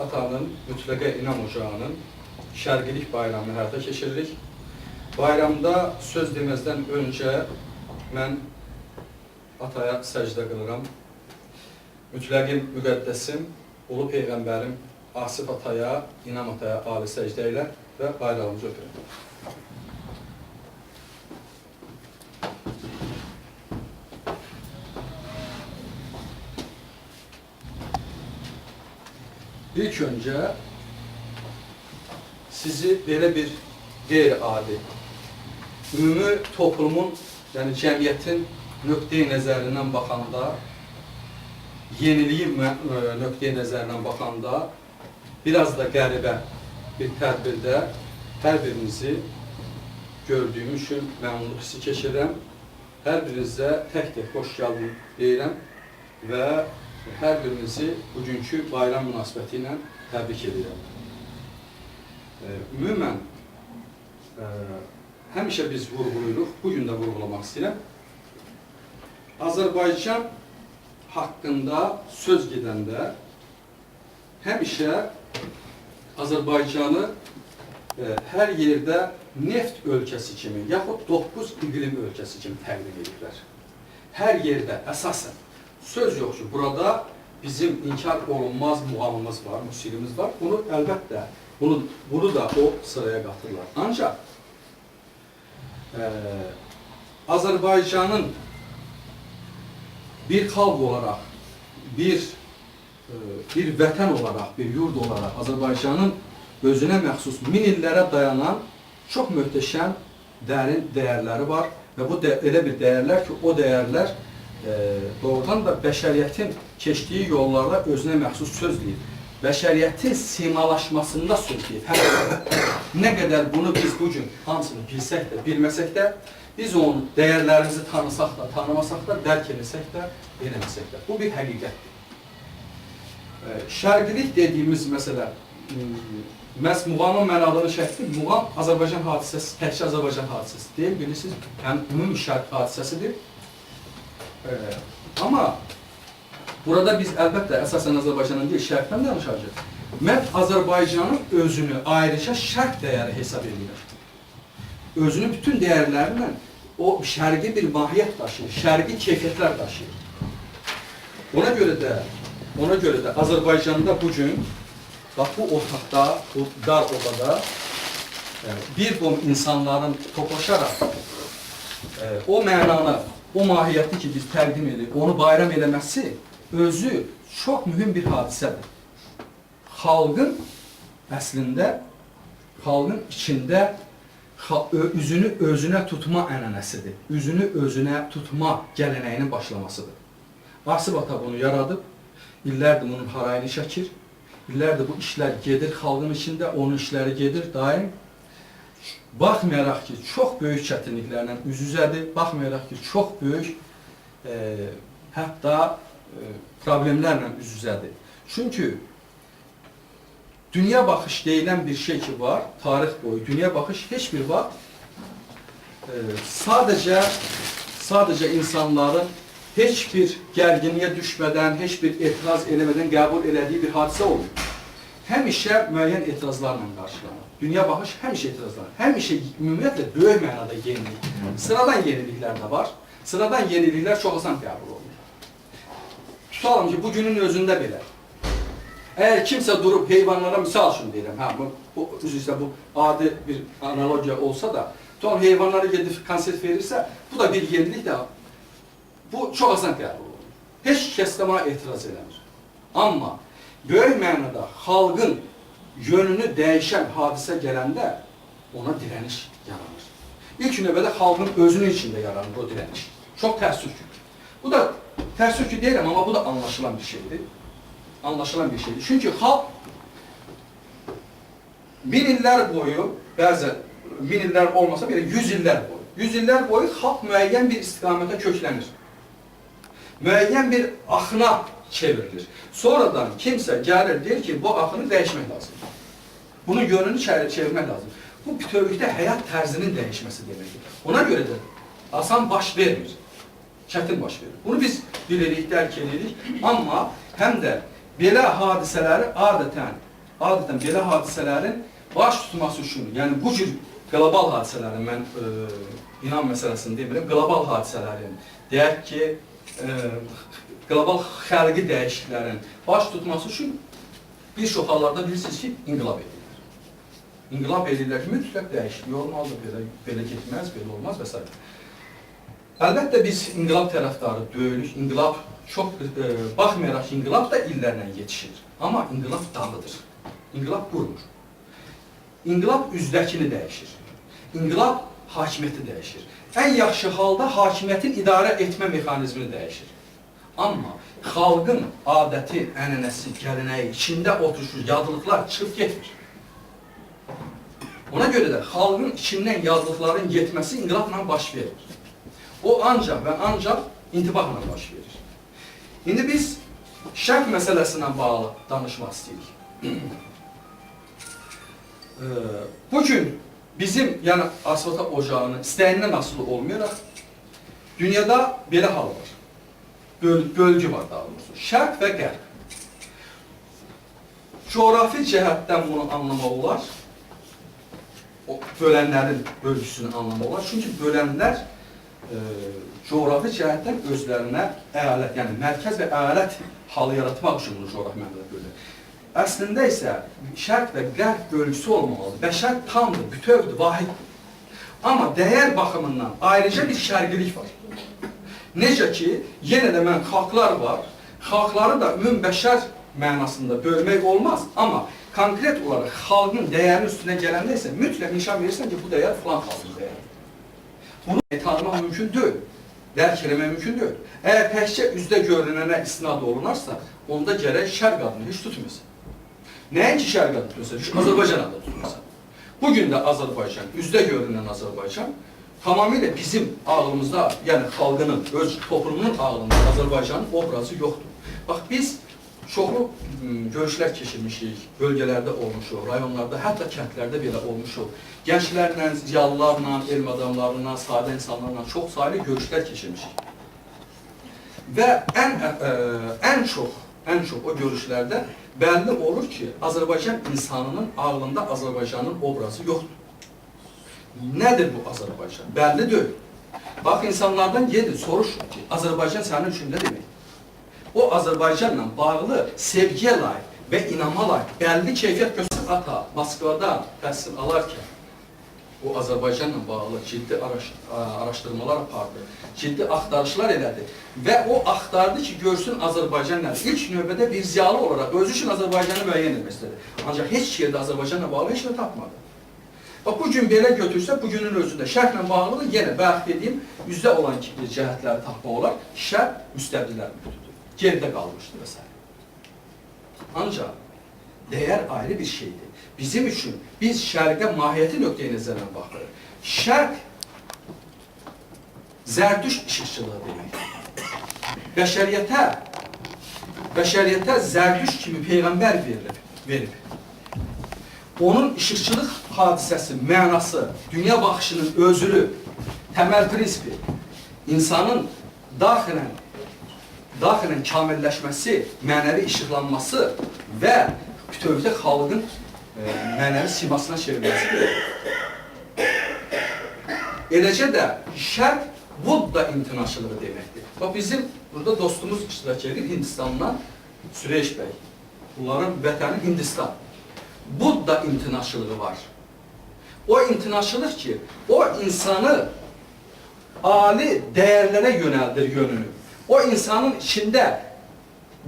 Atanın mütləqə inam ocağının şərqilik bayramını həyata keçiririk. Bayramda söz deməzdən öncə mən ataya səcdə qılıram. Mütləqim müqəddəsim, ulu peyğəmbərim Asif ataya, İnam ataya ali səcdə ilə və bayrağımızı öpürəm. İlk önce sizi belə bir qeyri-adi, ümumi toplumun, yəni cəmiyyətin nöqteyi nəzərindən baxanda, yeniliyi ə, nöqteyi nəzərindən baxanda, biraz da qəribə bir tədbirdə hər birinizi gördüyüm üçün məmnunluq hissi keçirirəm. Hər birinizə tək-tək xoş gəldin deyirəm və hər birinizi bugünkü bayram münasibəti ilə təbrik edirəm. E, Ümumən həmişə biz vurğulayırıq, bugün də vurğulamaq istəyirəm. Azərbaycan haqqında söz gedəndə həmişə Azərbaycanı e, hər yerdə neft ölkəsi kimi, yaxud 9 iqlim ölkəsi kimi təqdim edirlər. Hər yerdə əsasən söz yox ki, burada bizim inkar olunmaz muğamımız var, musiqimiz var. Bunu əlbəttə, bunu, bunu da o sıraya qatırlar. Ancaq e, Azərbaycanın bir xalq olaraq, bir e, bir vətən olaraq, bir yurd olaraq Azərbaycanın özünə məxsus min illərə dayanan çox möhtəşəm, dərin dəyərləri var və bu də, elə bir dəyərlər ki, o e, doğrudan da bəşəriyyətin keçdiyi yollarda özünə məxsus söz deyir. Bəşəriyyətin simalaşmasında söz deyir. Hər nə qədər bunu biz bu gün hamısını bilsək də, bilməsək də, biz onun dəyərlərimizi tanısaq da, tanımasaq da, dərk eləsək də, eləməsək də. Bu bir həqiqətdir. E, Şərqilik dediyimiz məsələ, m, məhz muğamın mən adını çəkdim. Muğam Azərbaycan hadisəsi, təkcə Azərbaycan hadisəsi deyil, bilirsiniz, həm ümumi şərq hadisəsidir. Ama burada biz əlbəttə əsasən Azərbaycanın deyil, şərqdən danışacağıq. Mən Azərbaycanın özünü ayrıca şərq dəyəri hesab edirəm. Özünün bütün dəyərlərlə o şərqi bir mahiyyət daşıyır, şərqi keyfiyyətlər daşıyır. Ona görə də, ona görə də Azərbaycanda bu gün bax bu otaqda, bu dar odada e, bir qom insanların toplaşaraq e, o mənanı, o mahiyyəti ki biz təqdim edirik, onu bayram eləməsi özü çox mühüm bir hadisədir. Xalqın əslində xalqın içində üzünü özünə tutma ənənəsidir. Üzünü özünə tutma gələnəyinin başlamasıdır. Asif ata bunu yaradıb, illərdir bunun harayını çəkir. İllərdir bu işlər gedir xalqın içində, onun işləri gedir daim. Baxmayaraq ki, çox böyük çətinliklərlə üz-üzədir, baxmayaraq ki, çox böyük e, hətta e, problemlərlə üz-üzədir. Çünki dünya baxış deyilən bir şey ki var, tarix boyu dünya baxış heç bir vaxt e, sadəcə sadəcə insanların heç bir gərginliyə düşmədən, heç bir etiraz eləmədən qəbul elədiyi bir hadisə olmuyor. Həmişə müəyyən etirazlarla qarşılanır. Dünya baxış həmişə etirazlar. Həmişə ümumiyyətlə böyük mənada yenilik. Sıradan yeniliklər də var. Sıradan yeniliklər çox asan qəbul olunur. Tutalım ki, bugünün özündə belə. Əgər kimsə durub heyvanlara misal üçün deyirəm, hə, bu, bu üzrə bu adi bir analogiya olsa da, tutalım heyvanlara gedib konsert verirsə, bu da bir yenilik də bu çox asan qəbul olunur. Heç kəs də buna etiraz eləmir. Böyük mənada xalqın yönünü dəyişən hadisə gələndə ona dirəniş yaranır. İlk növbədə xalqın özünün içində yaranır o dirəniş. Çox təəssüflük. Bu da təəssüf ki deyirəm, amma bu da anlaşılan bir şeydir. Anlaşılan bir şeydir. Çünki xalq min illər boyu, bəzən min illər olmasa belə yüz illər boyu, yüz illər boyu xalq müəyyən bir istiqamətə köklənir. Müəyyən bir axına çevrilir. Sonradan kimsə gəlir, deyir ki, bu axını dəyişmək lazım. Bunun yönünü çevirmək lazım. Bu bütövlükdə həyat tərzinin dəyişməsi deməkdir. Ona görə də asan baş vermir. Çətin baş verir. Bunu biz bilirik, dərk edirik. Amma həm də belə hadisələri adətən, adətən belə hadisələrin baş tutması üçün, yəni bu cür qlobal hadisələrin, mən e, inan məsələsini demirəm, qlobal hadisələrin, deyək ki, qlobal xəlqi dəyişikliklərin baş tutması üçün bir çox hallarda bilirsiniz ki, inqilab edirlər. İnqilab edirlər ki, mütləq dəyişiklik olmalıdır, belə, belə getməz, belə olmaz və s. Əlbəttə biz inqilab tərəfdarı deyilik. İnqilab çox e, baxmayaraq ki, inqilab da illərlə yetişir. Amma inqilab dağıdır. İnqilab qurmur. İnqilab üzdəkini dəyişir. İnqilab hakimiyyəti dəyişir. Ən yaxşı halda hakimiyyətin idarə etmə mexanizmini dəyişir. Amma xalqın adəti, ənənəsi, gələnəyi, içində oturuşur, yadlıqlar çıxıb getmir. Ona görə də xalqın içindən yadlıqların getməsi inqilabla baş verir. O ancaq və ancaq intibahla baş verir. İndi biz şərq məsələsinə bağlı danışmaq istəyirik. Bugün bizim, yəni asfalta ocağının istəyindən asılı olmayaraq dünyada belə hal var. Böl bölgü var daha doğrusu. Şərq və qərb. Coğrafi cəhətdən bunu anlamaq olar. O bölənlərin bölgüsünü anlamaq olar. Çünki bölənlər e, coğrafi cəhətdən özlərinə əyalət, yəni mərkəz və əyalət halı yaratmaq üçün bunu coğrafi mənbədə bölür. Əslində isə şərq və qərb bölgüsü olmamalıdır. Bəşər tamdır, bütövdür, vahiddir. Amma dəyər baxımından ayrıca bir şərqilik var. Necə ki, yenə də mən xalqlar var, xalqları da ümum bəşər mənasında bölmək olmaz, amma konkret olaraq xalqın dəyərinin üstünə gələndə isə mütləq nişan verirsən ki, bu dəyər filan xalqın dəyəridir. Bunu tanımaq mümkün deyil, dərk eləmək mümkün deyil. Əgər təkcə üzdə görünənə istinad olunarsa, onda gərək şərq adını heç tutmasın. Nəinki şərq adını tutmasın, Azərbaycan adını tutmasın. Bugün də Azərbaycan, üzdə görünən Azərbaycan tamamilə bizim ağlımızda, yəni xalqının, öz toplumunun ağlında Azərbaycanın obrazı yoxdur. Bax biz çoxlu m, görüşlər keçirmişik, bölgələrdə olmuşuq, rayonlarda, hətta kəndlərdə belə olmuşuq. Gənclərlə, ziyalılarla, elm adamlarla, sadə insanlarla çox saylı görüşlər keçirmişik. Və ən ə, ə, ən çox o görüşlərdə bəlli olur ki, Azərbaycan insanının ağlında Azərbaycanın obrazı yoxdur. Nədir bu Azərbaycan? Bəlli deyil. Bax insanlardan gedin, soruşun ki, Azərbaycan sənin üçün nə demək? O Azərbaycanla bağlı sevgiyə layiq və inama layiq bəlli keyfiyyət göstərən ata Moskvada təhsil alarkən o Azərbaycanla bağlı ciddi araş, araşdırmalar apardı, ciddi axtarışlar elədi və o axtardı ki, görsün Azərbaycan nədir. İlk növbədə bir ziyalı olaraq özü üçün Azərbaycanı müəyyən etmək istədi. Ancaq heç yerdə bağlı heç nə tapmadı. Bax, bu gün belə götürsə, bugünün özündə şərhlə bağlıdır, yenə bayaq dediyim, üzdə olan cəhətləri tapmaq olar, şərh müstəbdilər müdüdür, geridə qalmışdır və s. dəyər ayrı bir şeydir. Bizim üçün biz şərqə mahiyyəti nöqteyi nəzərdən baxırıq. Şərq zərdüş işıqçılığı deməkdir. Bəşəriyyətə bəşəriyyətə zərdüş kimi peyğəmbər verilib, verib. Onun işıqçılıq hadisəsi, mənası, dünya baxışının özülü, təməl prinsipi, insanın daxilən daxilən kamilləşməsi, mənəvi işıqlanması və bütövlükdə xalqın e, mənəvi simasına çevrilməsidir. Eləcə də şərq Budda imtinaçılığı deməkdir. Bax bizim burada dostumuz iştirak edir Hindistandan Süreyş bəy. Bunların vətəni Hindistan. Budda imtinaçılığı var. O imtinaçılıq ki, o insanı ali dəyərlərə yönəldir yönünü. O insanın içində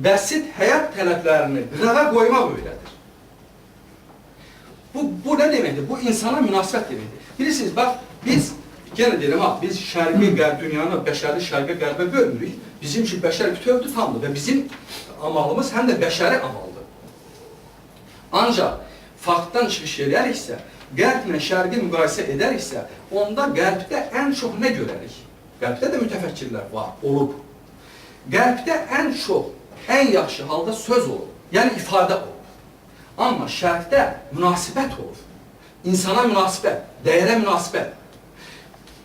bəsit həyat tələblərini qırağa qoymaq öyrədir. Bu, bu nə deməkdir? Bu insana münasibət deməkdir. Bilirsiniz, bax, biz, yenə deyirəm, ha, biz şərqi, qərb dünyanı, bəşəri şərqə, qərbə bölmürük. Bizim üçün bəşər bütövdür, tamdır və bizim amalımız həm də bəşəri amaldır. Ancaq faktdan çıxış edəriksə, qərblə şərqi müqayisə edəriksə, onda qərbdə ən çox nə görərik? Qərbdə də mütəfəkkirlər var, olub. Qərbdə ən çox, ən yaxşı halda söz olub, yəni ifadə olub. Amma şərqdə münasibət olub. İnsana münasibət, dəyərə münasibət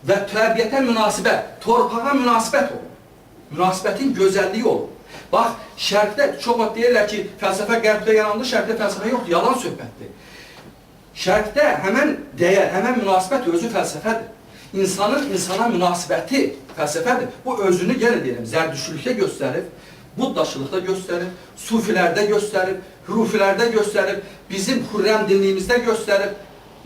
və təbiətə münasibət, torpağa münasibət olub. Münasibətin gözəlliyi olub. Bax, şərqdə çox vaxt deyirlər ki, fəlsəfə qərbdə yarandı, şərqdə fəlsəfə yoxdur, yalan söhbətdir. Şərqdə həmən dəyər, həmən münasibət özü fəlsəfədir. İnsanın insana münasibəti fəlsəfədir. Bu özünü yenə deyirəm, zərdüştlükdə göstərib, buddaşılıqda göstərib, sufilərdə göstərib, hurufilərdə göstərib, bizim xürrəm dinliyimizdə göstərib,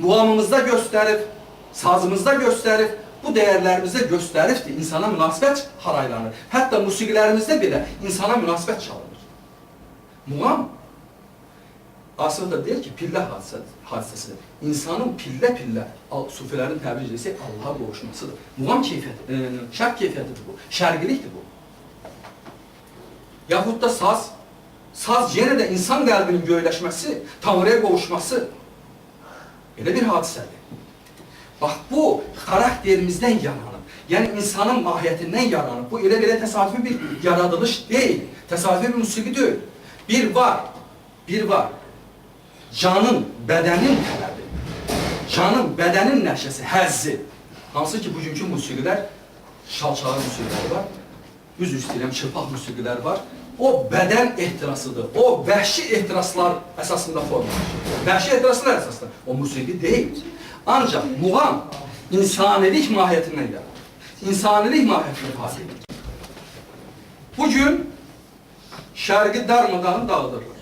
muğamımızda göstərib, sazımızda göstərib, bu dəyərlərimizdə göstəribdir. İnsana münasibət haraylanır. Hətta musiqilərimizdə belə insana münasibət çalınır. Muğam Asıl da deyir ki, pillə hadisə, hadisəsidir. İnsanın pillə-pillə, al- sufilərin təbir edilsək, Allaha qovuşmasıdır. Muğam keyfiyyəti, e, keyfiyyətidir bu, şərqilikdir Yaxud da saz, saz yenə də insan qəlbinin göyləşməsi, Tanrıya qovuşması belə bir hadisədir. Bax, bu xarakterimizdən yaranır. Yəni insanın mahiyyətindən yaranır. Bu elə belə təsadüfi bir yaradılış deyil. Təsadüfi bir musiqi deyil. Bir var, bir var. Canın, bədənin tələbi, canın, bədənin nəşəsi, həzzi. Hansı ki, bugünkü musiqilər, şalçağı musiqiləri var, üz istəyirəm, çırpaq musiqilər var. O bədən ehtirasıdır. O vəhşi ehtiraslar əsasında formalaşır. Vəhşi ehtiraslar əsasında. O musiqi deyil. Ancaq muğam insanilik mahiyyətindən yaranır. İnsanilik mahiyyətini ifadə edir. Bugün şərqi darmadağın dağıdırlar.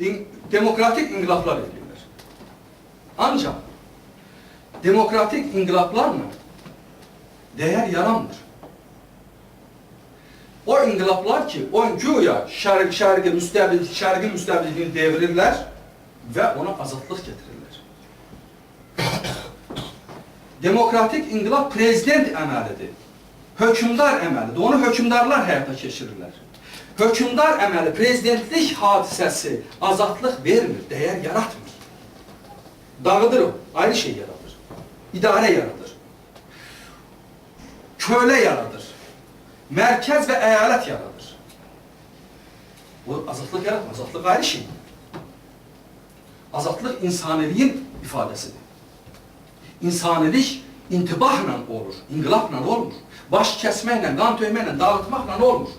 İn- demokratik inqilablar edirlər. Ancaq demokratik inqilablarla dəyər yaranmır. O inqilablar ki, o güya şərq şərqi müstəbid şərqi müstəbidliyini devirirlər və ona azadlıq gətirirlər. Demokratik inqilab prezident əməlidir. Hökmdar əməlidir. Onu hökmdarlar həyata keçirirlər. Hökmdar əməli, prezidentlik hadisəsi azadlıq vermir, dəyər yaratmır. Dağıdır o, ayrı şey yaradır. İdarə yaradır. Kölə Mərkəz və əyalət yaradır. Bu azadlıq yaratmır, azadlıq ayrı şey. Azadlıq insaniliyin ifadəsidir. İnsanilik intibahla olur, inqilabla olmur. Baş kəsməklə, qan töyməklə, dağıtmaqla olmur.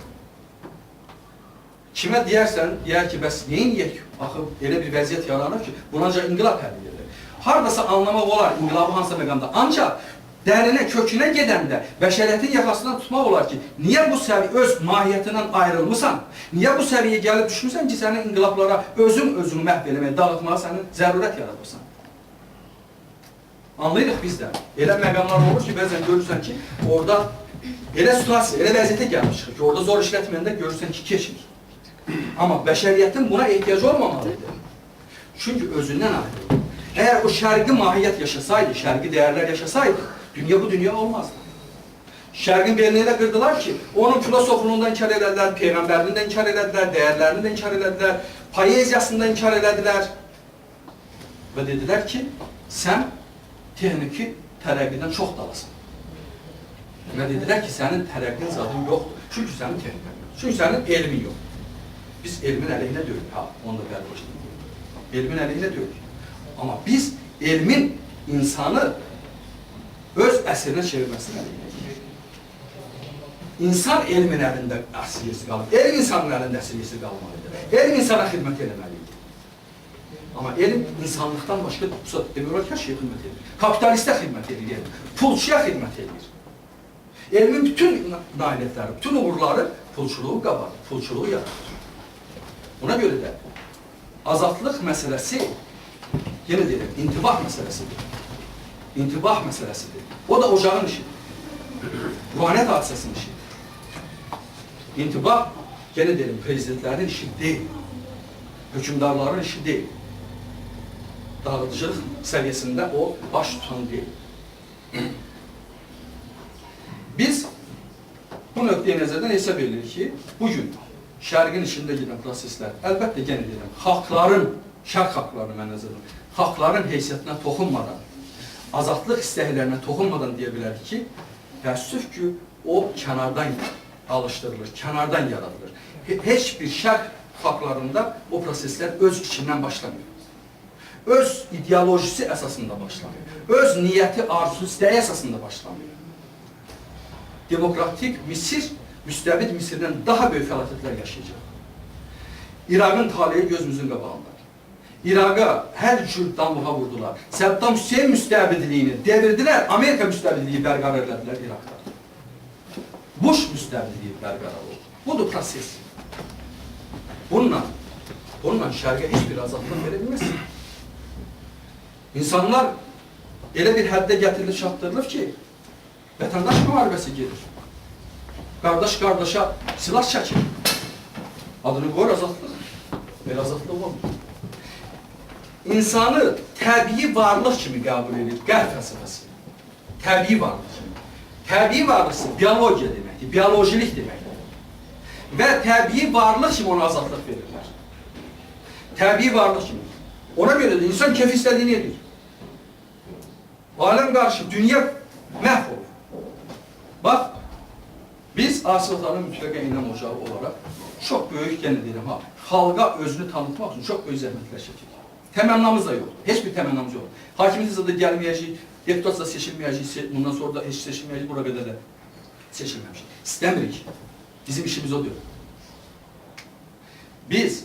Kimə deyərsən, deyər ki, bəs neyin yiyək? Axı, elə bir vəziyyət yaranır ki, buna ancaq inqilab həll edilir. Hardasa anlamaq olar inqilabı hansısa məqamda. Ancaq dərinə, kökünə gedəndə bəşəriyyətin yaxasından tutmaq olar ki, niyə bu səviyyə öz mahiyyətindən ayrılmısan? Niyə bu səviyyəyə gəlib düşmüsən ki, sənin inqilablara özün özünü məhv eləməyə, dağıtmağa sənin zərurət yaradırsan? Anlayırıq biz də. Elə məqamlar olur ki, bəzən görürsən ki, orada elə situasiya, elə vəziyyətə gəlmiş çıxır ki, orada zor işlətməyəndə görürsən ki, keçmir. Amma bəşəriyyətin buna ehtiyacı olmamalıdır. Çünki özündən ayrılır. Əgər o şərqi mahiyyət yaşasaydı, şərqi dəyərlər yaşasaydı, dünya bu dünya olmazdı. Şərqin belini elə qırdılar ki, onun filosofluğundan inkar elədilər, peyğəmbərliğini də inkar elədilər, dəyərlərini də inkar elədilər, poeziyasını da inkar elədilər. Və dedilər ki, sən texniki tərəqqidən çox dalasın. Və dedilər ki, sənin tərəqqin zadın yoxdur. Çünki sənin texnikan yoxdur. Çünki sənin elmin yoxdur. Biz elmin əleyhinə deyilik, ha, onu da başlayalım. Elmin əleyhinə deyilik. Amma biz elmin insanı öz əsrinə deyilik. İnsan elmin əlində əsirgesi qalır. Elm insanın əlində əsirgesi qalmalıdır. Elm insana xidmət eləməlidir. Amma elm insanlıqdan başqa demək olar ki, hər şeyə xidmət edir. Kapitalistə xidmət edir, elm. pulçuya xidmət edir. Elmin bütün nailiyyətləri, bütün uğurları pulçuluğu qabarır, pulçuluğu yaradır. Buna görə də azadlıq məsələsi, yenə deyirəm, intibah məsələsidir. İntibah məsələsidir. O da ocağın işidir. Ruhaniyyət hadisəsinin işidir. İntibah, yenə deyirəm, prezidentlərin işi deyil. Hökümdarların işi deyil. Dağıdıcılıq səviyyəsində o baş tutan deyil. Biz bu nöqteyi nəzərdən hesab edirik ki, bugün şərqin içində gedən proseslər, əlbəttə yenə deyirəm, xalqların, şərq xalqlarını mən nəzərdən, xalqların heysiyyətinə toxunmadan, azadlıq istəklərinə toxunmadan deyə bilərik ki, təəssüf ki, o kənardan alışdırılır, kənardan yaradılır. He- Heç bir şərq xalqlarında o proseslər öz içindən başlamıyor. Öz ideolojisi əsasında başlamıyor. Öz niyyəti, arzusu, istəyi əsasında başlamıyor. Demokratik Misir müstəbid Misirdən daha böyük fəlakətlər yaşayacaq. İraqın taleyi gözümüzün qabağında. İraqa hər cür damğa vurdular. Səddam Hüseyin müstəbidliyini devirdilər, Amerika müstəbidliyi bərqərar elədilər İraqda. Bush müstəbidliyi bərqərar oldu. Budur proses. Bununla, bununla şərqə heç bir azadlıq verilməz. İnsanlar elə bir həddə gətirilib çatdırılıb ki, vətəndaş müharibəsi gedir. Qardaş qardaşa silah çəkir. Adını qoyur azadlıq. Belə azadlıq olmur. İnsanı təbii varlıq kimi qəbul edir qərb fəlsəfəsi. Təbii varlıq kimi. Təbii varlıqsa biologiya deməkdir, biolojilik deməkdir. Və təbii varlıq kimi ona azadlıq verirlər. Təbii varlıq kimi. Ona görə də insan keyf istədiyini edir. Aləm qarşı, dünya məhv olur. Bax, biz asılıqların mütləqə inam ocağı olaraq çox böyük, yenə deyirəm ha, xalqa özünü tanıtmaq üçün çox böyük zəhmətlər çəkirik. Təmənnamız da yoxdur. Heç bir təmənnamız yoxdur. Hakimiyyət da gəlməyəcəyik, deputat da seçilməyəcəyik, bundan sonra da heç seçilməyəcəyik, bura qədər də seçilməmişik. İstəmirik. Bizim işimiz o deyil. Biz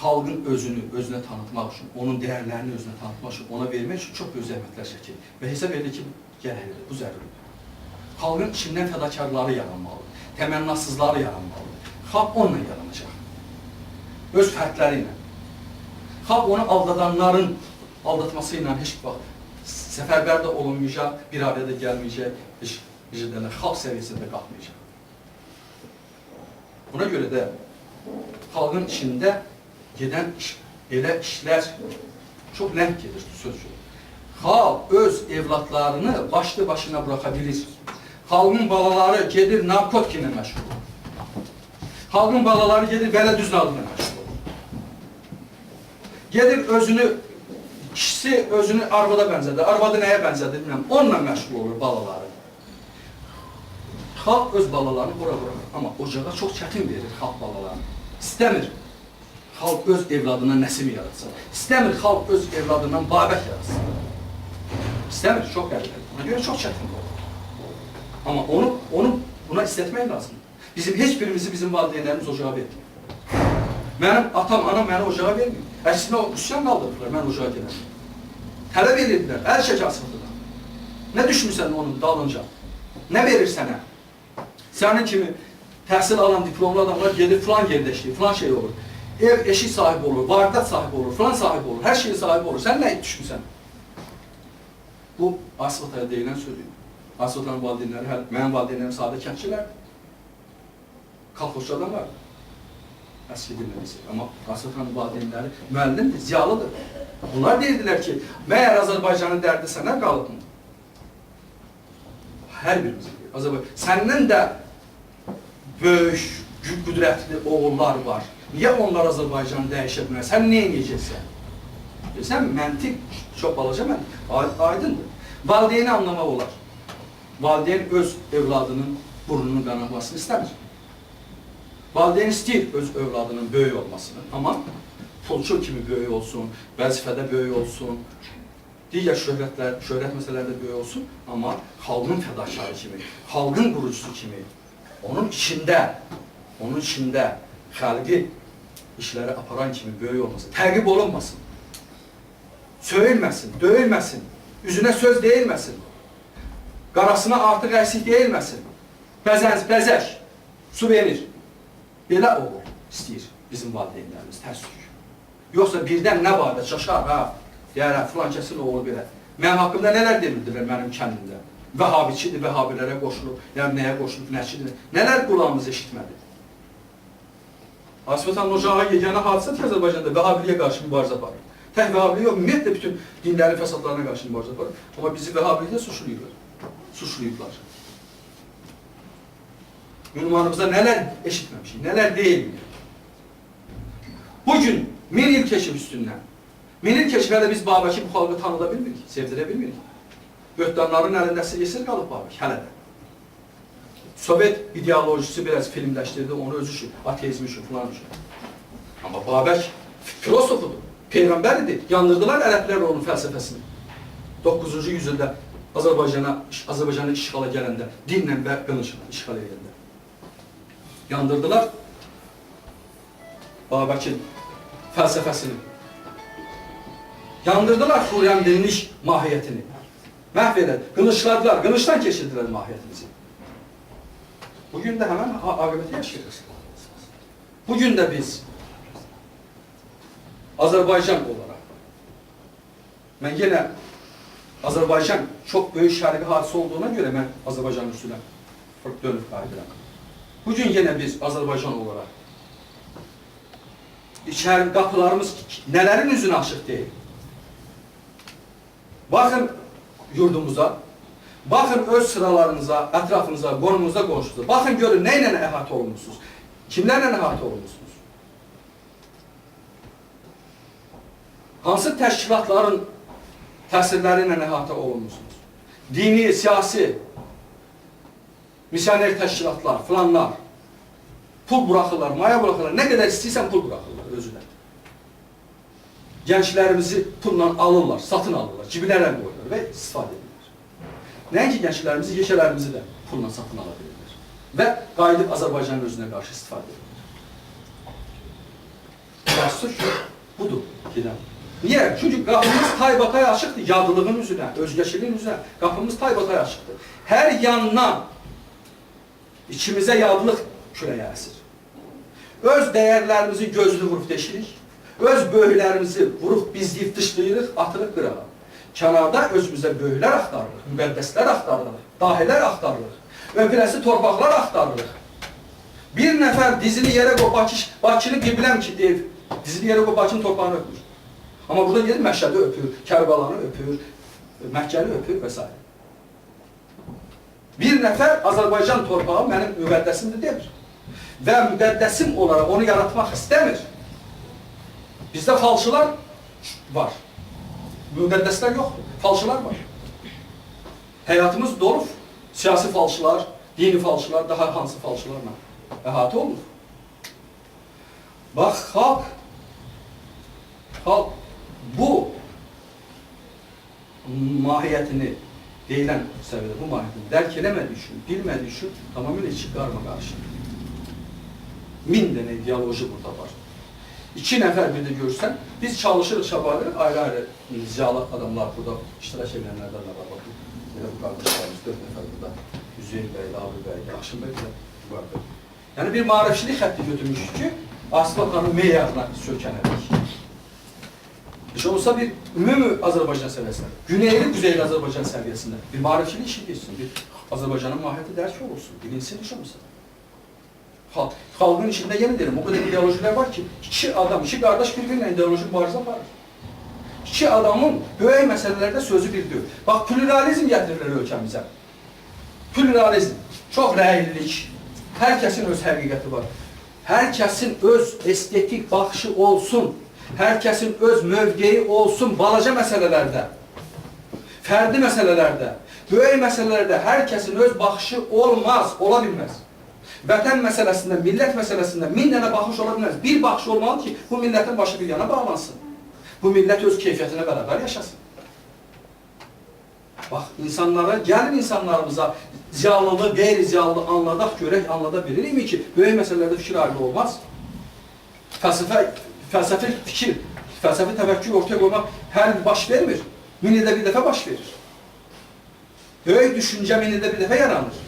xalqın özünü özünə tanıtmaq üçün, onun dəyərlərini özünə tanıtmaq üçün, ona vermək üçün çox böyük zəhmətlər çəkirik. Və hesab edir ki, gərəklidir, bu zəruridir. Xalqın içindən fədakarları yaranmalıdır, təmənnasızları yaranmalıdır. Xalq onunla yaranacaq. Öz fərqləri ilə. Xalq onu aldadanların aldatması ilə heç vaxt səfərbər də olunmayacaq, bir araya da gəlməyəcək, heç bir dənə xalq səviyyəsində qalxmayacaq. Buna görə də xalqın içində gedən iş, elə işlər çox ləng gedir sözcük. Xalq öz evladlarını başlı başına buraxa bilir. Xalqın balaları gedir narkotik ilə məşğul olur. Xalqın balaları gedir vələdüzladına məşğul olur. Gedir özünü, kişisi özünü arvada bənzədir, arvadı nəyə bənzədir bilmirəm, onunla məşğul olur balaları. Xalq öz balalarını bura bura, amma ocağa çox çətin verir xalq balalarını. İstəmir xalq öz evladına nəsim yaratsın. İstəmir xalq öz evladından babət yaratsın. İstəmir, çox qəribədir. Buna görə çox çətin olur. Amma onu, onu buna istətmək lazımdır. Bizim heç birimizi bizim valideynlərimiz ocağa vermir. Mənim atam, anam məni ocağa vermir. O üsyan qaldırdılar mən ocağa gedəm. Tələb edirdilər, əl çək asıldılar. Nə düşmüsən onun dalınca? Nə verir sənə? Sənin kimi təhsil alan diplomlu adamlar gedir filan yerdə işləyir, filan şey olur. Ev, eşik sahibi olur, vardat sahibi olur, filan sahibi olur, hər şeyin sahibi olur. Sən nə düşmüsən? Bu Asfotaya deyilən sözdür. Asfotanın valideynləri, mənim valideynlərim sadə kəndçilərdir. Adamlar. Əski dinləməsi. Amma Asfotanın valideynləri müəllimdir, ziyalıdır. Bunlar deyirdilər ki, məyər Azərbaycanın dərdi sənə qalıbmı? Hər birimiz bilir. Azərbaycan. Səndən də böyük, qüdrətli oğullar var. Niyə onlar dəyişə bilməz? Sən nə edəcəksən? Sən məntiq, çox balaca məntiq, ay- aydındır. Valideyni anlamaq olar. Valideyn öz evladının burnunun qanamasını istəmir. Valideyn istəyir öz övladının böyük olmasını, amma pulçu kimi böyük olsun, vəzifədə böyük olsun, digər şöhrətlər, şöhrət məsələlərdə böyük olsun, amma xalqın fədakarı kimi, xalqın qurucusu kimi, onun içində, onun içində xalqi işləri aparan kimi böyük olmasın, təqib olunmasın, söyülməsin, döyülməsin, üzünə söz deyilməsin, qarasına artıq əksik deyilməsin, bəzəz, bəzək, su verir. Belə oğul istəyir bizim valideynlərimiz təəssüf. Yoxsa birdən nə barədə çaşar, ha, deyərəm, filan kəsin oğlu belə. Mənim haqqımda nələr demirdilər mənim kəndimdə. Vəhabiçidir, vəhabilərə qoşulub, yəni nəyə qoşulub, nəçidir, nələr qulağımız eşitmədi. Asfatan ocağa yeganə hadisə Azərbaycanda vəhabiliyə qarşı mübarizə aparır. Tək vəhabiliyə yox, ümumiyyətlə bütün dinlərin fəsadlarına qarşı mübarizə aparır. Amma bizi vəhabiliyə suçluyurlar. Suçluyublar. Ünvanımızda nələr eşitməmişik, nələr deyilmir. Bugün min il keçib üstündən. Min il keçib hələ biz Babək'i bu xalqı tanıda bilmirik, sevdirə bilmirik. Böhtanların əlində esir qalıb Babək, hələ də. Sovet ideolojisi biraz filmləşdirdi, onu özü üçün, ateizmi üçün, filan üçün. Amma Babək filosofudur, peyğəmbəridir. Yandırdılar ərəblər onun fəlsəfəsini. 9-cu yüzildə Azərbaycana, Azərbaycanı işğala gələndə, dinlə və qılıncla işğal edəndə. Yandırdılar Babəkin fəlsəfəsini. Yandırdılar Xürrəm dinlik mahiyyətini. Məhv elədi. Qılıçladılar, qılıçdan keçirdilər mahiyyətimizi. Bugün də həmən a- aqibəti yaşayırıq. Bugün də biz Azərbaycan olaraq mən yenə Azərbaycan çox böyük şərqi hadisə olduğuna görə mən Azərbaycanın üstünə dönüb qayıdıram. Bugün yenə biz Azərbaycan olaraq içəri qapılarımız nələrin üzünə açıq deyil. Baxın yurdumuza, baxın öz sıralarınıza, ətrafınıza, qonumunuzda, qonşunuza. Baxın görün nə ilə əhatə olunursunuz. Kimlərlə əhatə olunursunuz? Hansı təşkilatların təsirləri ilə əhatə olunursunuz? Dini, siyasi, misioner təşkilatlar, filanlar pul buraxırlar, maya buraxırlar, nə qədər istəyirsən pul buraxırlar özünə. Gənclərimizi pulla alırlar, satın alırlar, cibilərə qoyurlar və istifadə edirlər. Nəinki gənclərimizi, yeşələrimizi də pulla satın ala bilirlər. Və qayıdıb Azərbaycanın özünə qarşı istifadə edirlər. Təəssüf ki, budur gedən. Niyə? Çünki qapımız taybatay açıqdır, yadlığın üzünə, özgəçiliyin üzünə. Qapımız taybatay açıqdır. Hər yandan içimizə yadlıq küləyə əsir. Öz dəyərlərimizi gözlü vurub deşirik. Öz böyüklərimizi vurub bizləyib dışlayırıq, atırıq qırağa. Kənarda özümüzə böyüklər axtarırıq, müqəddəslər axtarırıq, dahilər axtarırıq, öpüləsi torpaqlar axtarırıq. Bir nəfər dizini yerə qoy, Bakı, Bakını qibləm ki, deyib, dizini yerə qoy, Bakının torpağını öpür. Amma burada gedir Məşədi öpür, Kərbəlanı öpür, Məkkəli öpür və s. Bir nəfər Azərbaycan torpağı mənim müqəddəsimdir demir. Və müqəddəsim olaraq onu yaratmaq istəmir. Bizdə falçılar var. Müqəddəslər yoxdur. Falçılar var. Həyatımız dolu siyasi falçılar, dini falçılar, daha hansı falçılarla əhatə olunur. Bax, xalq, xalq bu mahiyyətini deyilən səviyyədə bu mahiyyətini dərk eləmədiyi üçün, bilmədiyi üçün tamamilə içi qarma qarışır. Min dənə ideoloji burada var. İki nəfər bir də görsən, biz çalışırıq, çabalırıq, ayrı-ayrı ziyalı adamlar burada iştirak edənlərdən də var. Bakın, elə bu qardaşlarımız, dörd nəfər burada. Hüseyin bəy, Abi bəy, Yaxşın bəy də vardır. Yəni bir maarifçilik xətti götürmüşük ki, Asfatanın meyarına sökənədik. Heç olsa bir ümumi Azərbaycan səviyyəsində, güneyli, quzeyli Azərbaycan səviyyəsində bir maarifçilik işi geçsin, bir Azərbaycanın mahiyyəti dərk olsun, bilinsin heç olmasa. Xalq, xalqın içində yenə deyirəm, o qədər ideolojilər var ki, iki adam, iki qardaş bir-birinlə ideoloji mübarizə aparır. İki adamın böyük məsələlərdə sözü bir deyil. Bax, pluralizm gətirirlər ölkəmizə. Pluralizm, çox rəylilik, hər kəsin öz həqiqəti var. Hər kəsin öz estetik baxışı olsun, hər kəsin öz mövqeyi olsun balaca məsələlərdə, fərdi məsələlərdə, böyük məsələlərdə hər kəsin öz baxışı olmaz, ola bilməz. Vətən məsələsində, millət məsələsində min dənə baxış ola. Bir baxış olmalı ki, bu millətin başı bir yana bağlansın. Bu millət öz keyfiyyətinə bərabər yaşasın. Bax, insanlara, gəlin insanlarımıza ziyalılığı, qeyri-ziyalılığı anladaq, görək, anlada bilirikmi ki, böyük məsələlərdə fikir ayrılığı olmaz. Fəlsəfə, fəlsəfi fikir, fəlsəfi təvəkkül ortaya qoymaq hər il baş vermir. Min ildə bir dəfə baş verir. Böyük düşüncə min ildə bir dəfə yaranır.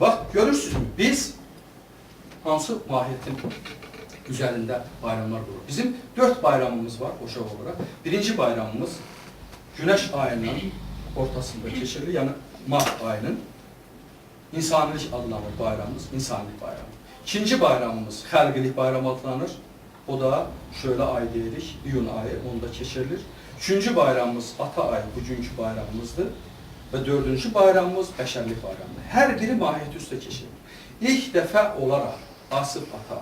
Bax, görürsünüzmü? Biz hansı mahiyyətin üzərində bayramlar qurur. Bizim dörd bayramımız var Oşaq olaraq. Birinci bayramımız Günəş ayının ortasında keçirilir, yəni mart ayının İnsanilik adlanır bayramımız, İnsanilik bayramı. İkinci bayramımız Xəlqilik bayramı adlanır. O da şöyle ay deyirik, iyun ayı, onda keçirilir. Üçüncü bayramımız Ata ayı, bugünkü bayramımızdır. Və dördüncü bayramımız Bəşərlik bayramıdır. Hər biri mahiyyəti üstə keçirir. İlk dəfə olaraq Asif Ata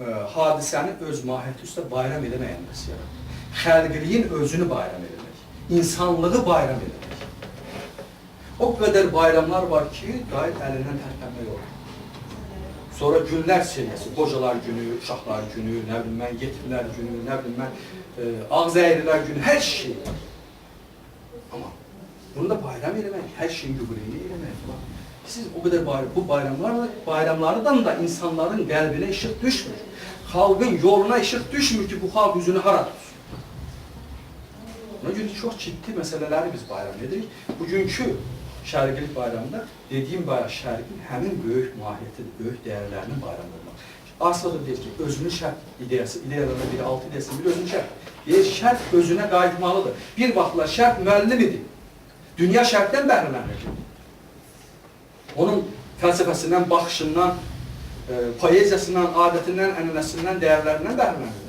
e, öz mahiyyəti üstə bayram eləməyən nəsə yaratdı. Xəlqiliyin özünü bayram eləmək, insanlığı bayram eləmək. O qədər bayramlar var ki, qayıt əlindən tərpənmək olur. Sonra günlər seriyası, qocalar günü, uşaqlar günü, nə bilim mən, yetimlər günü, nə bilim mən, e, ağzəyrilər günü, hər şey var. Amma bunu da bayram eləmək, hər şeyin yubileyini eləmək var. siz o kadar bayram, bu bayramlar bayramlardan da insanların qəlbinə işıq düşmür. Xalqın yoluna işıq düşmür ki, bu xalq üzünü hara tutsun. Ona görə çox ciddi məsələləri biz bayram edirik. Bugünkü Şərqilik bayramında dediyim bayram Şərqin həmin böyük mahiyyətidir, böyük dəyərlərinin bayramıdır. Aslıdır deyir ki, özünün şərq ideyası, ideyalarına biri, altı ideyası, biri özünün şərq. Deyir, şərq özünə qayıtmalıdır. Bir vaxtlar şərq müəllim idi. Dünya şərqdən bəhrələnir. Onun fəlsəfəsindən, baxışından, e, poeziyasından, adətindən, ənənəsindən, dəyərlərindən bəhrələnir.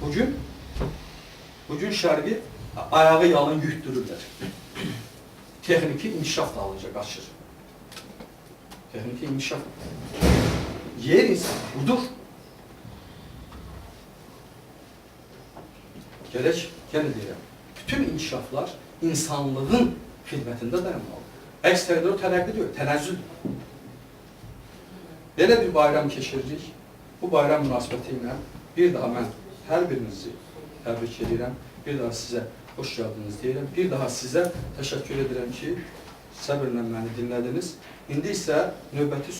Bugün Bugün şərqi ayağı yalın yüktürürlər. Texniki inkişaf dalınca qaçır. Texniki inkişaf. Yer insan budur. Gerek, deyirəm, bütün inkişaflar insanlığın. Əks təqdirdə o tərəqqi deyil, tənəzzüldür. Belə bir bayram keçiririk. Bu bayram münasibəti bir daha mən hər birinizi təbrik edirəm. Bir daha sizə xoş gəldiniz deyirəm. Bir daha sizə təşəkkür edirəm ki, səbirlə məni dinlədiniz. İndi isə növbəti